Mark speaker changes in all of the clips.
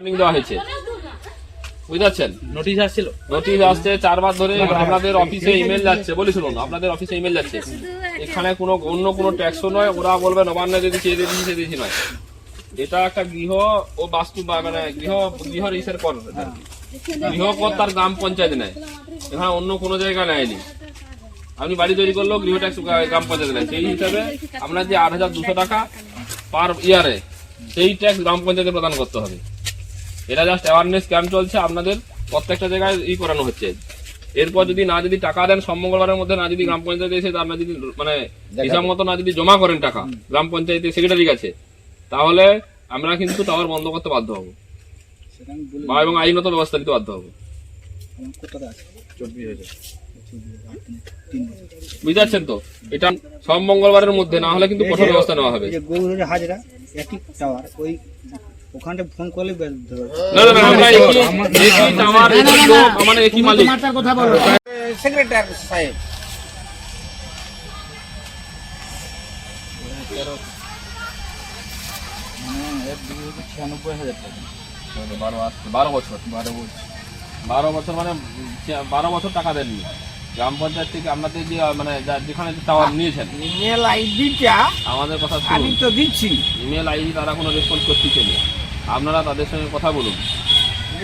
Speaker 1: Warning দেওয়া হয়েছে। বুঝতে পারছেন?
Speaker 2: নোটিশ আসছিল।
Speaker 1: নোটিশ আসছে চারবার ধরে আপনাদের অফিসে ইমেল যাচ্ছে। বলি শুনুন আপনাদের অফিসে ইমেল যাচ্ছে। এখানে কোনো অন্য কোনো ট্যাক্সও নয় ওরা বলবে নবান্ন যদি চেয়ে দিয়েছি চেয়ে দিয়েছি নয়। এটা একটা গৃহ ও বাস্তু বা মানে গৃহ গৃহ রিসের কর এটা আর কি। গৃহ কর তার গ্রাম পঞ্চায়েত নেয়। এখানে অন্য কোনো জায়গা নেয়নি। আপনি বাড়ি তৈরি করলেও গৃহ ট্যাক্স গ্রাম পঞ্চায়েত নেয়। সেই হিসাবে আপনার যে আট হাজার দুশো টাকা পার ইয়ারে সেই ট্যাক্স গ্রাম পঞ্চায়েতে প্রদান করতে হবে। এটা জাস্ট অ্যাওয়ারনেস ক্যাম্প চলছে আপনাদের প্রত্যেকটা জায়গায় ই করানো হচ্ছে। এরপর যদি না যদি টাকা দেন সব মঙ্গলবারের মধ্যে না যদি গ্রাম পঞ্চায়েতে এসে আপনার যদি মানে হিসাব মতো না যদি জমা করেন টাকা গ্রাম পঞ্চায়েতে সেক্রেটারি কাছে তাহলে আমরা কিন্তু টাওয়ার বন্ধ করতে বাধ্য হব। বা এবং আইনত ব্যবস্থা নিতে বাধ্য হব। বুঝতে পারছেন তো? এটা সব মঙ্গলবারের মধ্যে না হলে কিন্তু কঠোর ব্যবস্থা নেওয়া হবে।
Speaker 3: এই হাজরা একই টাওয়ার ওই ওখানটা ফোন করলে
Speaker 1: না না না আমরা একই একই টাওয়ার একই লোক মানে একই মালিক।
Speaker 3: সেক্রেটারি সাহেব
Speaker 1: বারো বছর বারো বছর বারো বছর মানে বারো বছর টাকা দেননি। গ্রাম পঞ্চায়েত থেকে আপনাদের যে মানে যেখানে টাওয়ার নিয়েছেন।
Speaker 3: ইমেল আইডিটা
Speaker 1: আমাদের কথা
Speaker 3: আমি তো দিচ্ছি।
Speaker 1: ইমেল আইডি তারা কোনো রেসপন্স করতেছে না আপনারা তাদের সঙ্গে কথা বলুন।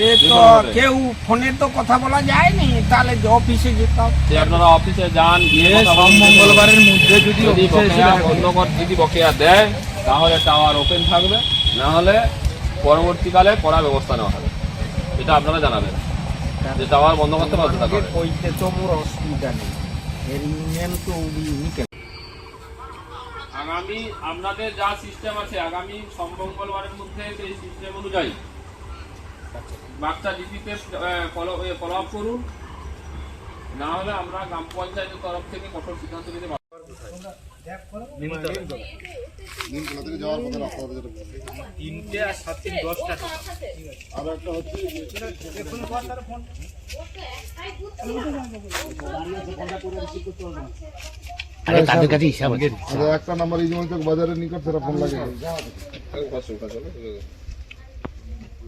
Speaker 3: এ তো কেউ ফোনে তো কথা বলা যায়নি তাহলে যে অফিসে যেতাম
Speaker 1: যে আপনারা অফিসে যান গিয়ে
Speaker 2: সব মঙ্গলবারের মধ্যে যদি
Speaker 1: বকেয়া বন্ধ কর যদি বকেয়া দেয় তাহলে টাওয়ার ওপেন থাকবে না হলে পরবর্তীকালে কড়া ব্যবস্থা নেওয়া হবে। এটা আপনারা জানাবেন যে টাওয়ার বন্ধ করতে বাধ্য থাকবে
Speaker 3: কইতে তো মোর অসুবিধা নেই। এর তো উনি কেন
Speaker 1: আগামী আপনাদের যা সিস্টেম আছে আগামী মঙ্গলবারের মধ্যে সেই সিস্টেম অনুযায়ী। বাচ্চা ডিপিতে ফলো ফলো আপ করুন। না হলে আমরা গ্রাম পঞ্চায়েতের তরফ থেকে কঠোর সিদ্ধান্ত নিতে পারব।
Speaker 2: তিনটে আর দশটা।
Speaker 4: একটা নাম্বার এই যেমন বাজারের নিকট সেটা ফোন লাগে।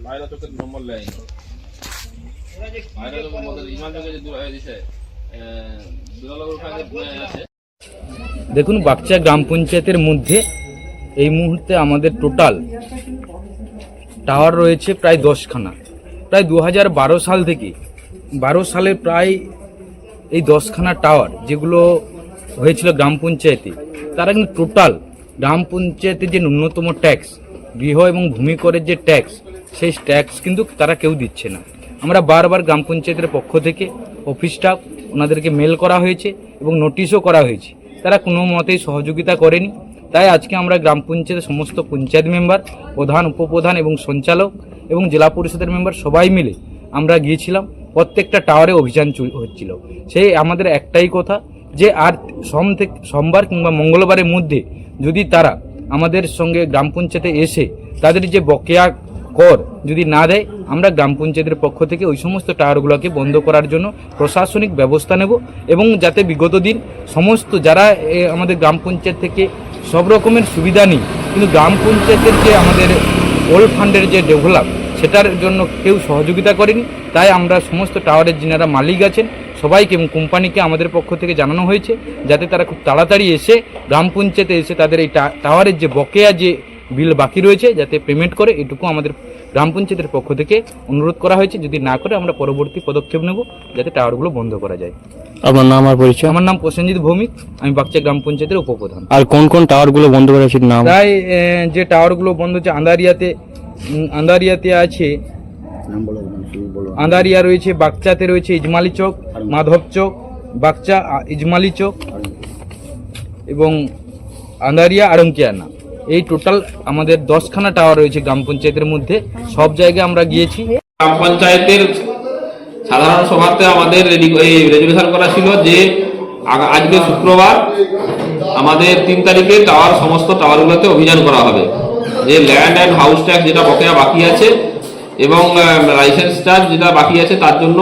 Speaker 1: বাইরে তো নম্বর লেয় বাইরে তো আমাদের ইমান থেকে যে দূর হয়ে দিছে দুলালগর ওখানে আছে।
Speaker 2: দেখুন বাগচা গ্রাম পঞ্চায়েতের মধ্যে এই মুহূর্তে আমাদের টোটাল টাওয়ার রয়েছে প্রায় দশখানা। প্রায় দুহাজার বারো সাল থেকে বারো সালে প্রায় এই দশখানা টাওয়ার যেগুলো হয়েছিল গ্রাম পঞ্চায়েতে। তারা কিন্তু টোটাল গ্রাম পঞ্চায়েতের যে ন্যূনতম ট্যাক্স গৃহ এবং ভূমি করের যে ট্যাক্স সেই ট্যাক্স কিন্তু তারা কেউ দিচ্ছে না। আমরা বারবার গ্রাম পঞ্চায়েতের পক্ষ থেকে অফিসটা ওনাদেরকে মেল করা হয়েছে এবং নোটিশও করা হয়েছে। তারা কোনো মতেই সহযোগিতা করেনি। তাই আজকে আমরা গ্রাম পঞ্চায়েতের সমস্ত পঞ্চায়েত মেম্বার প্রধান, উপপ্রধান এবং সঞ্চালক এবং জেলা পরিষদের মেম্বার সবাই মিলে আমরা গিয়েছিলাম। প্রত্যেকটা টাওয়ারে অভিযান হচ্ছিল। সেই আমাদের একটাই কথা যে আর সোম থেকে, সোমবার কিংবা মঙ্গলবারের মধ্যে যদি তারা আমাদের সঙ্গে গ্রাম পঞ্চায়েতে এসে তাদের যে বকেয়া কর যদি না দেয়, আমরা গ্রাম পঞ্চায়েতের পক্ষ থেকে ওই সমস্ত টাওয়ারগুলোকে বন্ধ করার জন্য প্রশাসনিক ব্যবস্থা নেব এবং যাতে বিগত দিন সমস্ত যারা আমাদের গ্রাম পঞ্চায়েত থেকে সব রকমের সুবিধা নিই, কিন্তু গ্রাম পঞ্চায়েতের যে আমাদের ওল্ড ফান্ডের যে ডেভেলপ, সেটার জন্য কেউ সহযোগিতা করেনি। তাই আমরা সমস্ত টাওয়ারের যিনারা মালিক আছেন সবাইকে এবং কোম্পানিকে আমাদের পক্ষ থেকে জানানো হয়েছে যাতে তারা খুব তাড়াতাড়ি এসে গ্রাম পঞ্চায়েতে এসে তাদের এই টাওয়ারের যে বকেয়া যে বিল বাকি রয়েছে যাতে পেমেন্ট করে এটুকু আমাদের গ্রাম পঞ্চায়েতের পক্ষ থেকে অনুরোধ করা হয়েছে। যদি না করে আমরা পরবর্তী পদক্ষেপ নেব যাতে টাওয়ারগুলো বন্ধ করা যায়।
Speaker 5: আপনার নাম আর পরিচয়?
Speaker 2: আমার নাম প্রসেনজিৎ ভৌমিক আমি বাগচা গ্রাম পঞ্চায়েতের উপপ্রধান।
Speaker 5: আর কোন কোন টাওয়ারগুলো বন্ধ করা উচিত নাম?
Speaker 2: প্রায় যে টাওয়ারগুলো বন্ধ হচ্ছে আন্দারিয়াতে আন্দারিয়াতে আছে আন্দারিয়া রয়েছে বাগচাতে রয়েছে ইজমালি চক মাধব চক বাগচা ইজমালি চক এবং আন্দারিয়া আড়ঙ্কিয়ানা এই টোটাল আমাদের দশখানা টাওয়ার রয়েছে গ্রাম পঞ্চায়েতের মধ্যে। সব জায়গায় আমরা গিয়েছি।
Speaker 1: গ্রাম পঞ্চায়েতের সাধারণ সভাতে আমাদের রেজুলেশন করা ছিল যে আজকে শুক্রবার আমাদের তিন তারিখে টাওয়ার সমস্ত টাওয়ারগুলোতে অভিযান করা হবে। যে ল্যান্ড অ্যান্ড হাউস ট্যাক্স যেটা বকেয়া বাকি আছে এবং লাইসেন্স চার্জ যেটা বাকি আছে তার জন্য,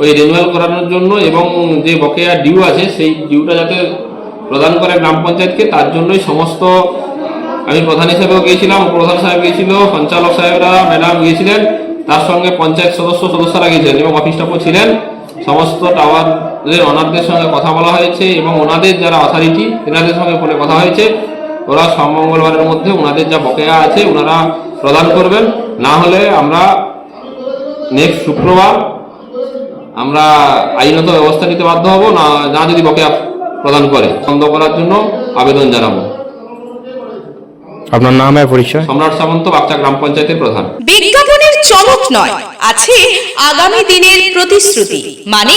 Speaker 1: ওই রিনুয়াল করানোর জন্য এবং যে বকেয়া ডিউ আছে, সেই ডিউটা যাতে প্রদান করে গ্রাম পঞ্চায়েতকে, তার জন্যই সমস্ত, আমি প্রধান হিসেবেও গিয়েছিলাম প্রধান সাহেব গিয়েছিল, সঞ্চালক সাহেবরা, ম্যাডাম গিয়েছিলেন, তার সঙ্গে পঞ্চায়েত সদস্য, সদস্যরা গিয়েছিলেন এবং অফিস স্টাফও ছিলেন। সমস্ত টাওয়ারের ওনারদের সঙ্গে কথা বলা হয়েছে এবং ওনাদের যারা অথরিটি তেনাদের সঙ্গে ফোনে কথা হয়েছে। ওরা মঙ্গলবারের মধ্যে ওনাদের যা বকেয়া আছে, ওনারা প্রদান করবেন। না হলে আমরা নেক্সট শুক্রবার আমরা আইনত ব্যবস্থা নিতে বাধ্য হব না না যদি বকেয়া প্রদান করে বন্ধ করার জন্য আবেদন জানাব।
Speaker 5: আপনার নাম আর পরিচয়?
Speaker 1: সম্রাট সামন্ত বাচ্চা গ্রাম পঞ্চায়েতের প্রধান।
Speaker 6: বিজ্ঞাপনের চমক নয় আছে আগামী দিনের প্রতিশ্রুতি মানে